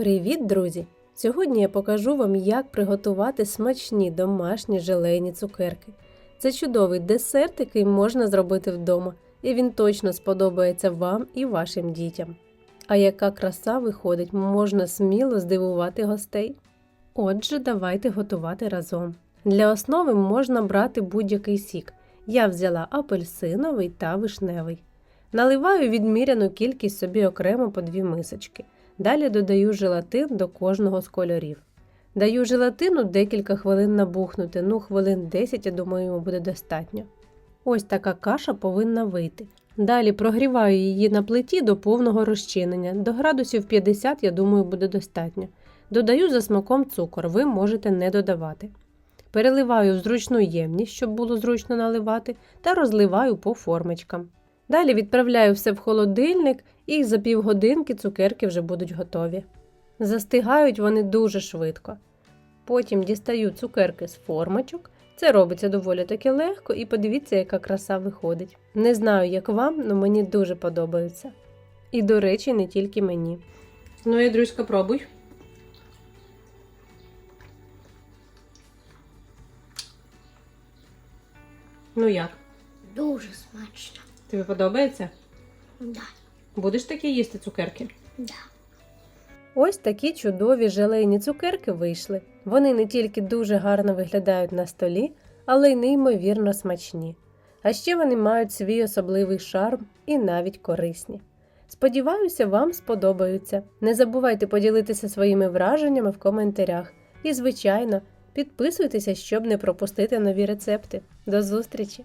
Привіт, друзі! Сьогодні я покажу вам, як приготувати смачні домашні желейні цукерки. Це чудовий десерт, який можна зробити вдома, і він точно сподобається вам і вашим дітям. А яка краса виходить, можна сміло здивувати гостей. Отже, давайте готувати разом. Для основи можна брати будь-який сік. Я взяла апельсиновий та вишневий. Наливаю відміряну кількість собі окремо по дві мисочки. Далі додаю желатин до кожного з кольорів. Даю желатину декілька хвилин набухнути, ну хвилин 10, я думаю, йому буде достатньо. Ось така каша повинна вийти. Далі прогріваю її на плиті до повного розчинення. До градусів 50, я думаю, буде достатньо. Додаю за смаком цукор, ви можете не додавати. Переливаю в зручну ємність, щоб було зручно наливати, та розливаю по формочкам. Далі відправляю все в холодильник і за півгодинки цукерки вже будуть готові. Застигають вони дуже швидко. Потім дістаю цукерки з формочок. Це робиться доволі таки легко, і подивіться, яка краса виходить. Не знаю, як вам, але мені дуже подобаються. І, до речі, не тільки мені. Ну, і друзька, пробуй. Ну як? Дуже смачно. Тобі подобається? Да, Будеш такі їсти цукерки? да. Ось такі чудові желейні цукерки вийшли. Вони не тільки дуже гарно виглядають на столі, але й неймовірно смачні. А ще вони мають свій особливий шарм і навіть корисні. Сподіваюся, вам сподобаються. Не забувайте поділитися своїми враженнями в коментарях. І, звичайно, підписуйтеся, щоб не пропустити нові рецепти. До зустрічі!